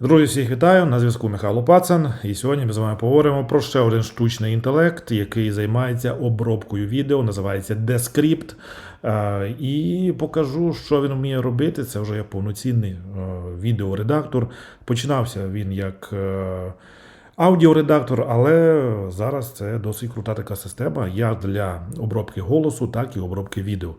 Друзі, всіх вітаю! На зв'язку Михайло Пацан. І сьогодні ми з вами поговоримо про ще один штучний інтелект, який займається обробкою відео, називається Descript. Е, І покажу, що він вміє робити. Це вже повноцінний е, відеоредактор. Починався він як е, аудіоредактор, але зараз це досить крута така система, як для обробки голосу, так і обробки відео.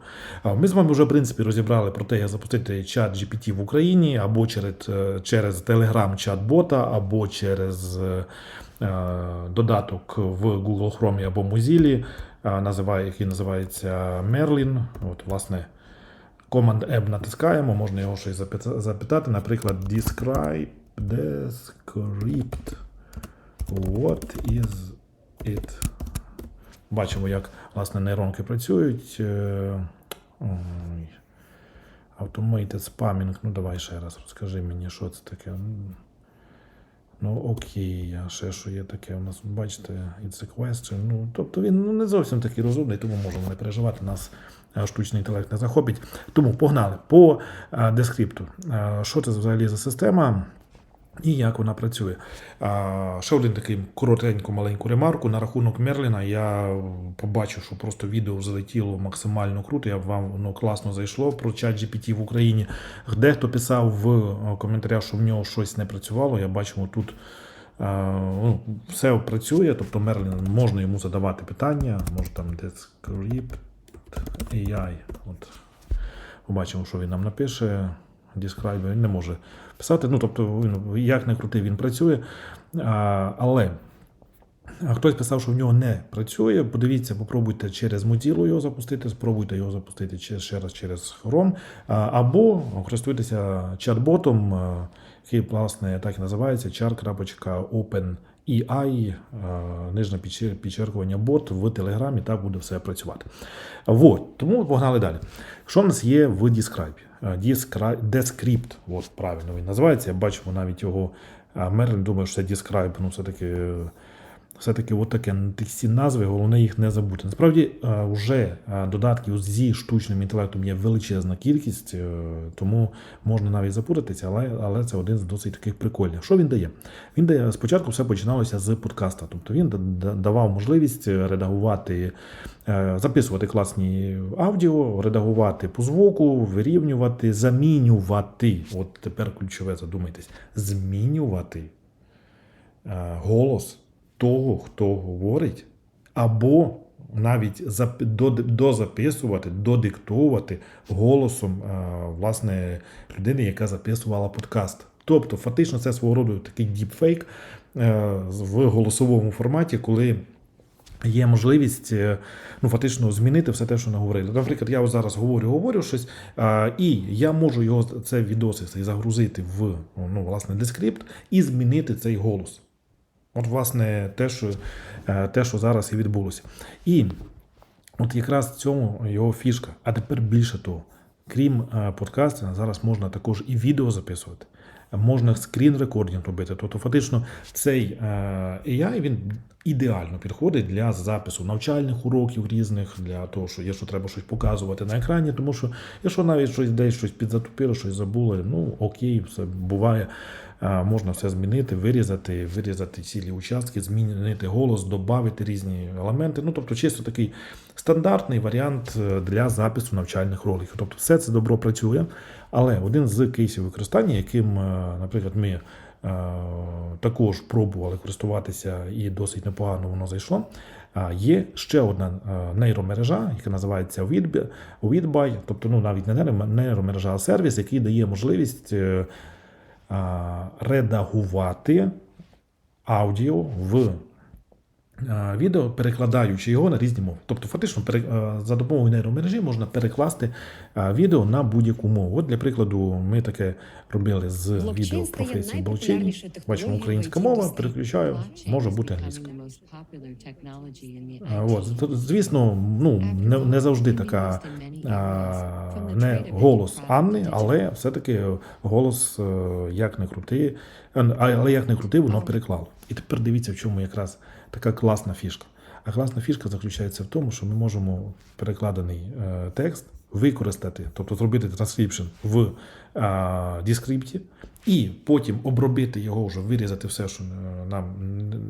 Ми з вами вже в принципі розібрали про те, як запустити чат GPT в Україні або через, е, через Telegram чат-бота, або через е, е, додаток в Google Chrome або Mozilla, який називається Merlin. От, власне, Command M натискаємо, можна його щось запитати, наприклад, describe, descript. What is it? Бачимо, як власне нейронки працюють. Е, ой. Automated spamming. Ну, давай ще раз розкажи мені, що це таке. Ну, окей, а ще що є таке у нас, бачите, it's a question. Ну, тобто він ну, не зовсім такий розумний, тому можемо не переживати, нас е, штучний інтелект не захопить. Тому погнали по е, дескрипту. Що це взагалі за система? І як вона працює. Ще один такий коротеньку маленьку ремарку на рахунок Мерліна. Я побачив, що просто відео залетіло максимально круто. Я вам воно класно зайшло про чат GPT в Україні. Дехто писав в е, коментарях, що в нього щось не працювало. Я бачимо тут. е, Ну, все працює, тобто Мерлін можна йому задавати питання, може там Descript AI. От побачимо, що він нам напише. Describe він не може писати. Ну, тобто, як не крутий, він працює. А, але хтось писав, що в нього не працює. Подивіться, попробуйте через Mozilla його запустити, спробуйте його запустити ще, раз через Chrome, або користуйтеся чат-ботом, який, власне, так і називається char.openai, а, нижне підчер- підчеркування бот в Телеграмі, так буде все працювати. Вот, тому погнали далі. Що в нас є в Describe? Е, Descript, от правильно він називається. Я бачив навіть його Мерлін, думаю, що це Describe, ну все-таки. Е, Все-таки от таке, ці назви, головне їх не забути. Насправді, е, вже е, додатків зі штучним інтелектом є величезна кількість, е, тому можна навіть запутатися, але, але це один з досить таких прикольних. Що він дає? Він дає спочатку все починалося з подкаста. Тобто він да- да- давав можливість редагувати, е, записувати класні аудіо, редагувати по звуку, вирівнювати, замінювати. От тепер ключове задумайтесь: змінювати е, голос того, хто говорить, або навіть зап- дозаписувати, додиктовувати голосом е, власне людини, яка записувала подкаст. Тобто, фактично, це свого роду такий діпфейк е, в голосовому форматі, коли Є можливість е, ну, фактично змінити все те, що наговорили. Наприклад, я зараз говорю, говорю щось, і я можу його це відоси цей загрузити в ну, власне, дескрипт і змінити цей голос. От, власне, те, що, е, те, що зараз і відбулося. І от якраз в цьому його фішка. А тепер більше того, крім подкастів, подкасту, зараз можна також і відео записувати. Можна скрін рекордінг робити. Тобто, фактично, цей е, AI він ідеально підходить для запису навчальних уроків різних, для того, що якщо треба щось показувати на екрані, тому що якщо навіть щось десь щось підзатупило, щось забули, ну окей, все буває. Е, Можна все змінити, вирізати, вирізати цілі участки, змінити голос, додати різні елементи. Ну, тобто, чисто такий стандартний варіант е, для запису навчальних роликів. Тобто, все це добро працює. Але один з кейсів використання, яким, е, наприклад, ми е, також пробували користуватися і досить непогано воно зайшло. Є ще одна е, нейромережа, яка називається Widby, тобто ну, навіть не нейромережа, а сервіс, який дає можливість е, редагувати аудіо в відео, перекладаючи його на різні мови. Тобто, фактично, за допомогою нейромережі можна перекласти відео на будь-яку мову. От, для прикладу, ми таке робили з відео професії блокчейн. Бачимо українська мова, переключаю, може бути англійська. От, звісно, ну не, не завжди така не голос Анни, але все-таки голос, е, як не крути, е, але як не крути, воно переклало. І тепер дивіться, в чому якраз така класна фішка. А класна фішка заключається в тому, що ми можемо перекладений е, текст використати, тобто зробити транскрипшн в е, Descript, і потім обробити його вже, вирізати все, що е, нам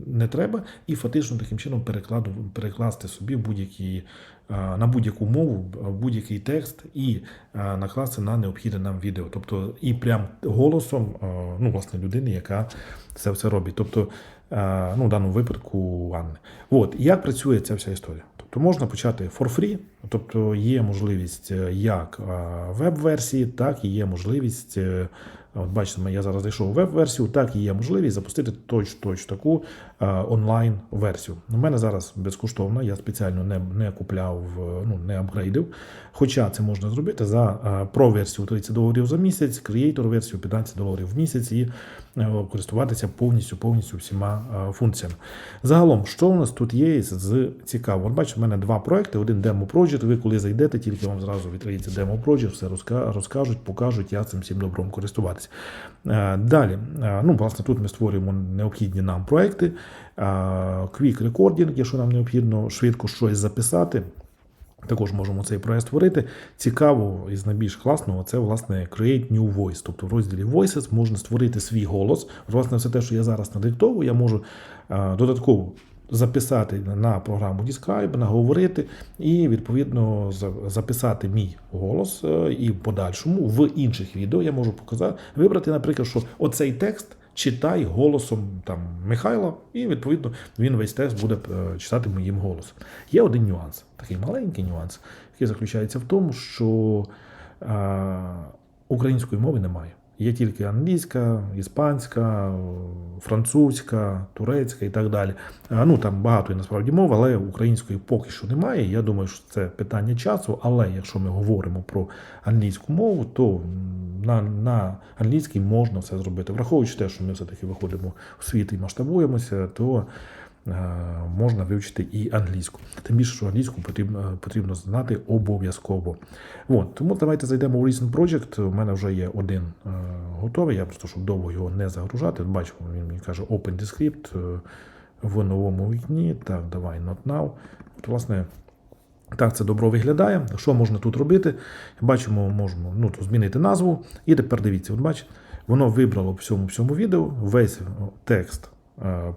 не треба, і фактично таким чином перекладу, перекласти собі будь-які, на будь-яку мову будь-який текст і накласти на необхідне нам відео. Тобто і прям голосом ну, власне, людини, яка це все робить. Тобто, ну, в даному випадку Анни. От, як працює ця вся історія? Тобто можна почати for free, тобто є можливість е, як е, веб-версії, так і є можливість. От бачите, я зараз зайшов веб-версію, так є можливість запустити точно точ таку е, онлайн-версію. У мене зараз безкоштовна, я спеціально не, не купляв, е, ну не апгрейдив. Хоча це можна зробити за е, про-версію 30 доларів за місяць, креатор-версію 15 доларів в місяць і користуватися повністю повністю всіма функціями. Загалом, що у нас тут є з цікавого? От бачите, в мене два проекти: один демо Project. Ви коли зайдете, тільки вам зразу відкриється демо Project, все розка- розкажуть, покажуть, як цим всім добром користуватися. Е, Далі, е, ну, власне, тут ми створюємо необхідні нам проекти. Е, Quick Recording, якщо нам необхідно швидко щось записати. Також можемо цей проект створити. Цікаво із найбільш класного це власне Create New Voice. Тобто в розділі Voices можна створити свій голос. Власне, все те, що я зараз надиктовую, я можу додатково записати на програму Describe, наговорити і відповідно записати мій голос е, і в подальшому в інших відео я можу показати, вибрати, наприклад, що оцей текст. Читай голосом там Михайла, і відповідно він весь текст буде е, читати моїм голосом. Є один нюанс, такий маленький нюанс, який заключається в тому, що е, української мови немає. Є тільки англійська, іспанська, французька, турецька і так далі. Ну там багато є насправді мов, але української поки що немає. Я думаю, що це питання часу. Але якщо ми говоримо про англійську мову, то на, на англійській можна все зробити. Враховуючи те, що ми все-таки виходимо в світ і масштабуємося, то можна вивчити і англійську. Тим більше, що англійську потрібно, потрібно знати обов'язково. Тому давайте зайдемо у Recent Project. У мене вже є один е, готовий. Я просто щоб довго його не загружати. Бачимо, він мені каже Open Descript е, в новому вікні. Так, давай not now. От, власне, так це добро виглядає. Що можна тут робити? Бачимо, можемо ну, змінити назву. І тепер дивіться, от бачите, воно вибрало в всьому всьому відео весь текст е,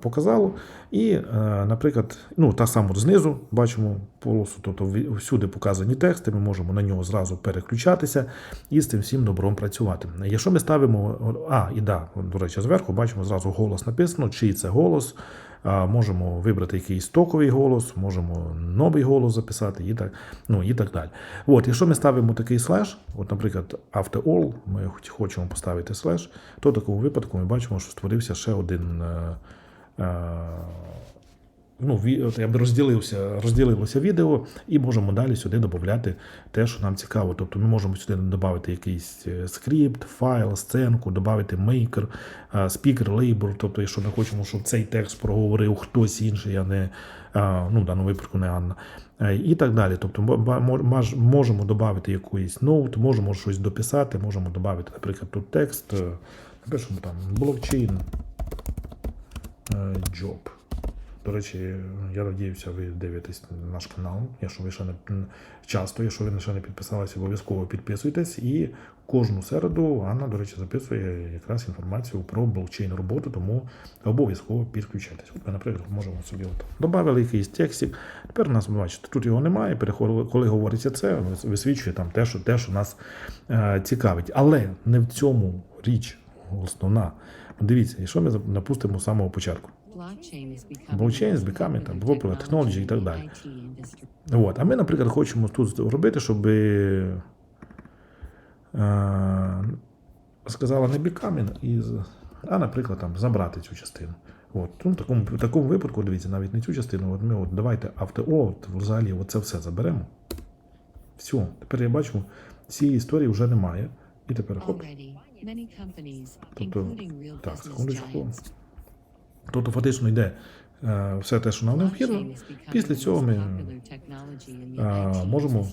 показало. І, е, наприклад, ну, та сама знизу бачимо полосу, тобто всюди показані тексти, ми можемо на нього зразу переключатися і з цим всім добром працювати. Якщо ми ставимо, а, і да, до речі, зверху бачимо зразу голос написано, чий це голос. Можемо вибрати якийсь токовий голос, можемо новий голос записати і так, ну, і так далі. От, якщо ми ставимо такий слеш, от, наприклад, after all, ми хочемо поставити слеш, то в такому випадку ми бачимо, що створився ще один. Е, е, Ну, я б розділився, розділилося відео, і можемо далі сюди додати те, що нам цікаво. Тобто ми можемо сюди додати якийсь е, скрипт, файл, сценку, додати мейкер, спікер, лейбл. Тобто, якщо ми хочемо, щоб цей текст проговорив хтось інший, а не ну, в даному випадку не Анна. Е, І так далі. Тобто, можемо додати якийсь ноут, можемо щось дописати, можемо додати, наприклад, тут текст. е, Напишемо там блокчейн е, job. До речі, я надіюся, ви дивитесь наш канал. Якщо ви ще не часто, якщо ви ще не підписалися, обов'язково підписуйтесь. І кожну середу Анна, до речі, записує якраз інформацію про блокчейн роботу, тому обов'язково підключайтесь. От ми, наприклад, можемо собі от додали якийсь текстик. Тепер у нас бачите, тут його немає. Коли говориться це, висвічує там те, що те, що нас е, цікавить. Але не в цьому річ основна. Дивіться, якщо ми зап- напустимо з самого початку. Most becoming, popular там, popular technology і так далі. От. А ми, наприклад, хочемо тут зробити, щоб е, сказала не бікамін, а, наприклад, там, забрати цю частину. От. Ну, в, такому, в такому випадку, дивіться, навіть не цю частину, от ми от, давайте авто, от, взагалі оце все заберемо. Все, тепер я бачу, цієї історії вже немає. І тепер хоп. Тобто, так, секундочку. Тобто фактично йде е, все те, що нам необхідно. Після цього ми IT можемо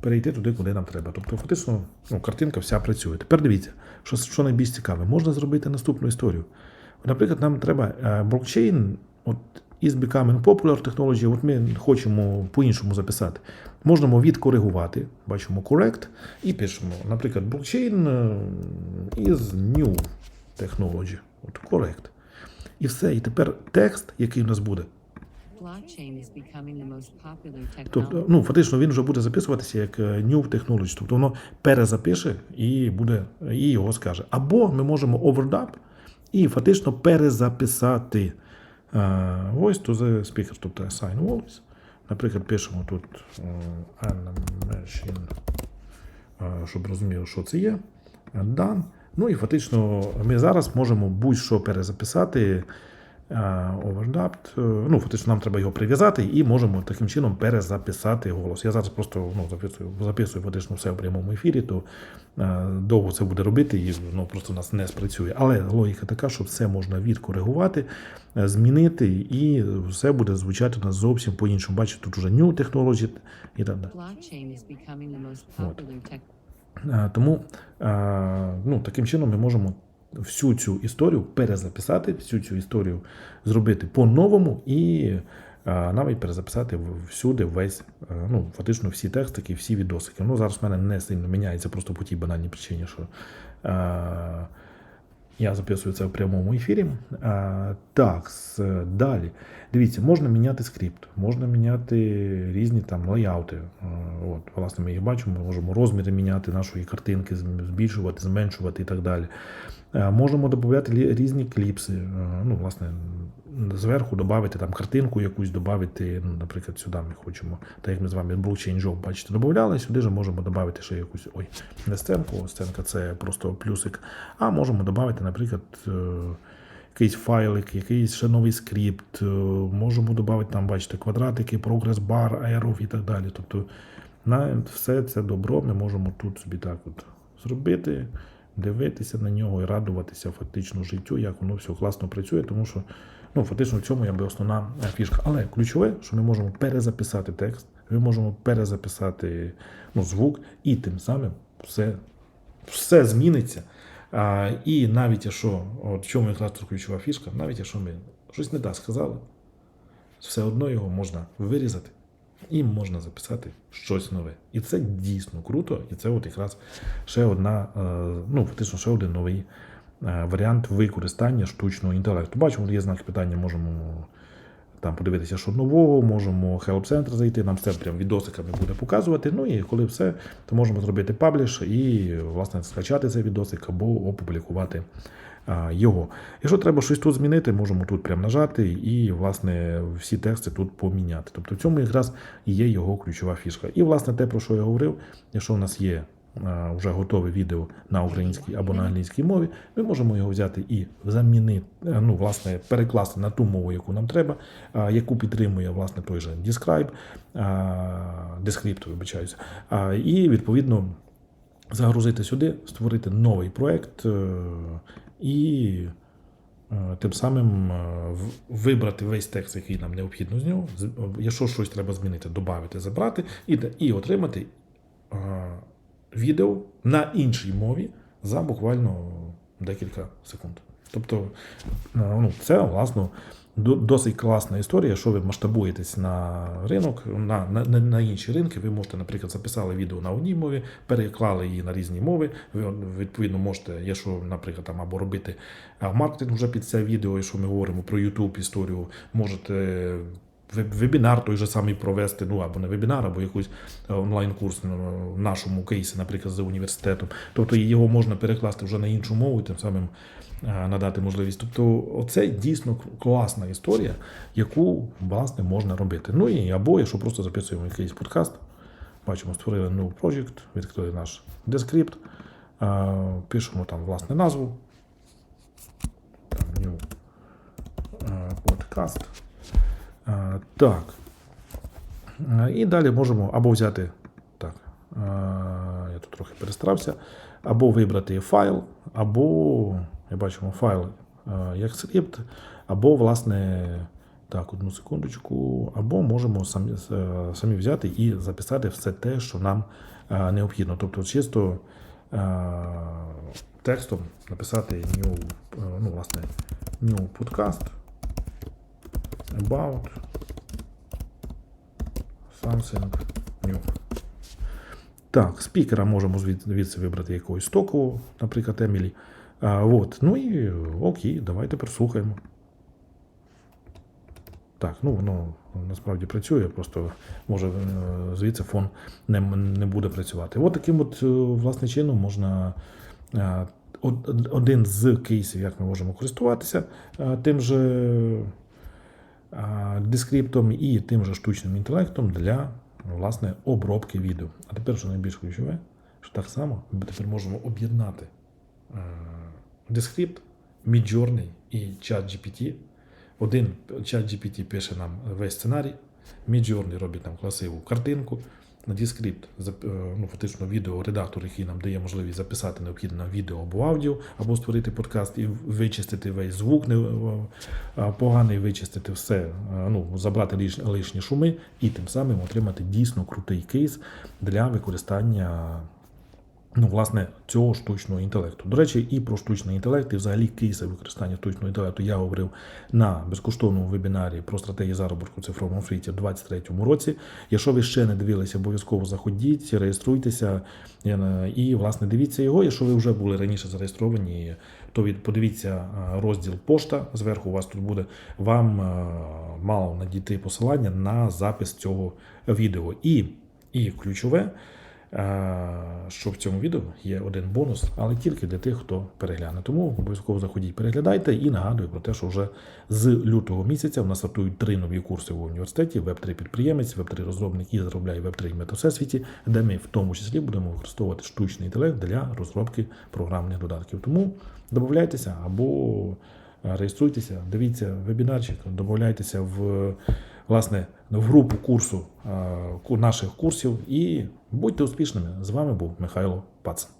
перейти туди, куди нам треба. Тобто, фактично, ну, картинка вся працює. Тепер дивіться, що, що найбільш цікаве, можна зробити наступну історію. Наприклад, нам треба е, блокчейн, от is becoming popular technology. От ми хочемо по-іншому записати. Можемо відкоригувати. Бачимо correct і пишемо, наприклад, е, is new technology. От correct. І все. І тепер текст, який у нас буде, Тобто, ну, фактично він вже буде записуватися як е, New Technology. Тобто воно перезапише і буде, і його скаже. Або ми можемо overdub і фактично перезаписати voice to the speaker, тобто assign voice. Наприклад, пишемо тут е, animation, е, щоб розуміли, що це є. Done. Ну і фактично ми зараз можемо будь-що перезаписати. Overdubbed. Е, Ну, фактично нам треба його прив'язати і можемо таким чином перезаписати голос. Я зараз просто ну, записую, записую фактично все в прямому ефірі, то е, довго це буде робити і ну, просто у нас не спрацює. Але логіка така, що все можна відкоригувати, е, змінити, і все буде звучати у нас зовсім по-іншому. Бачите, тут вже new technology і так далі. Е, Тому е, ну, таким чином ми можемо всю цю історію перезаписати, всю цю історію зробити по-новому і е, навіть перезаписати всюди весь, ну, фактично всі текстики, всі відосики. Ну, зараз в мене не сильно міняється просто по тій банальній причині, що я записую це в прямому ефірі. А, так, далі. Дивіться, можна міняти скрипт, можна міняти різні там лайаути. От, власне, ми їх бачимо, ми можемо розміри міняти нашої картинки, збільшувати, зменшувати і так далі. А, Можемо додати різні кліпси. Ну, власне, зверху додати там картинку якусь, додати, ну, наприклад, сюди ми хочемо, так як ми з вами блокчейн job, бачите, додавали, сюди ж можемо додати ще якусь, ой, не сценку, сценка це просто плюсик, а можемо додати, наприклад, е, якийсь файлик, якийсь ще новий скрипт, е, можемо додати там, бачите, квадратики, прогрес-бар, аеров і так далі. Тобто на все це добро ми можемо тут собі так от зробити, дивитися на нього і радуватися фактично життю, як воно все класно працює, тому що ну, фактично в цьому якби основна е, фішка. Але ключове, що ми можемо перезаписати текст, ми можемо перезаписати ну, звук, і тим самим все, все зміниться. А, і навіть якщо, от в чому якраз ключова фішка, навіть якщо ми щось не так сказали, все одно його можна вирізати і можна записати щось нове. І це дійсно круто, і це от якраз ще одна, е, ну, фактично, ще один новий е, варіант використання штучного інтелекту. Бачимо, є знак питання, можемо там подивитися, що нового, можемо в Help Center зайти, нам все прям відосиками буде показувати. Ну і коли все, то можемо зробити пабліш і, власне, скачати цей відосик або опублікувати його. Якщо треба щось тут змінити, можемо тут прям нажати і, власне, всі тексти тут поміняти. Тобто в цьому якраз є його ключова фішка. І, власне, те, про що я говорив, якщо в нас є вже готове відео на українській або на англійській мові, ми можемо його взяти і замінити, е, ну, власне, перекласти на ту мову, яку нам треба, яку підтримує власне той же Describe, Descript, вибачаюся, і відповідно загрузити сюди, створити новий проект е, і е, тим самим е, вибрати весь текст, який нам необхідно з нього. Якщо щось треба змінити, додати, забрати і, і отримати е, відео на іншій мові за буквально декілька секунд. Тобто, е, ну, це власне досить класна історія, що ви масштабуєтесь на ринок, на, на, на інші ринки. Ви можете, наприклад, записали відео на одній мові, переклали її на різні мови. Ви відповідно можете, якщо, наприклад, там або робити маркетинг вже під це відео, якщо ми говоримо про YouTube історію, можете. Веб- Вебінар той же самий провести, ну або не вебінар, або якийсь е, онлайн-курс ну, в нашому кейсі, наприклад, за університетом. Тобто його можна перекласти вже на іншу мову і тим самим е, надати можливість. Тобто, оце дійсно класна історія, яку власне можна робити. Ну і або якщо просто записуємо якийсь подкаст, бачимо, створили new project, відкрили наш е, пишемо там власне назву. Там new е, podcast. Так. І далі можемо або взяти. Так, я тут трохи перестарався. Або вибрати файл, або, як бачимо, файл як скрипт, або, власне, так, одну секундочку, або можемо самі, е, самі взяти і записати все те, що нам е, необхідно. Тобто, чисто е, текстом написати new, ну, власне, new podcast. About something new. Так, спікера можемо звід- звідси вибрати якогось стокового, наприклад, Емілі. А, от. Ну і окей, давайте прослухаємо. Так, ну воно насправді працює, просто може е, звідси фон не, не буде працювати. От таким от, е, власне чином можна е, один з кейсів, як ми можемо користуватися тим же дескриптом і тим же штучним інтелектом для власне обробки відео. А тепер, що найбільш ключове, що так само ми тепер можемо об'єднати е, дескрипт, Midjourney і ChatGPT. Один ChatGPT пише нам весь сценарій, Midjourney робить нам красиву картинку. На Descript, е, ну, фактично відеоредактор, який нам дає можливість записати необхідне відео або аудіо, або створити подкаст і вичистити весь звук поганий, вичистити все, е, ну, забрати лиш- лишні шуми і тим самим отримати дійсно крутий кейс для використання ну, власне, цього штучного інтелекту. До речі, і про штучний інтелект, і взагалі кейси використання штучного інтелекту я говорив на безкоштовному вебінарі про стратегії заробітку в цифровому світі в 2023 році. Якщо ви ще не дивилися, обов'язково заходіть, реєструйтеся і, власне, дивіться його. Якщо ви вже були раніше зареєстровані, то від подивіться розділ пошта. Зверху у вас тут буде вам мало надійти посилання на запис цього відео. І, і ключове. Е, що в цьому відео є один бонус, але тільки для тих, хто перегляне. Тому обов'язково заходіть, переглядайте і нагадую про те, що вже з лютого місяця в нас стартують три нові курси в університеті: Web3 підприємець, Web3 розробник і заробляє Web3 метасвіті, де ми в тому числі будемо використовувати штучний інтелект для розробки програмних додатків. Тому додайтеся або е, реєструйтеся, дивіться вебінарчик, додайтеся в власне в групу курсу е, наших курсів і будьте успішними. З вами був Михайло Пацан.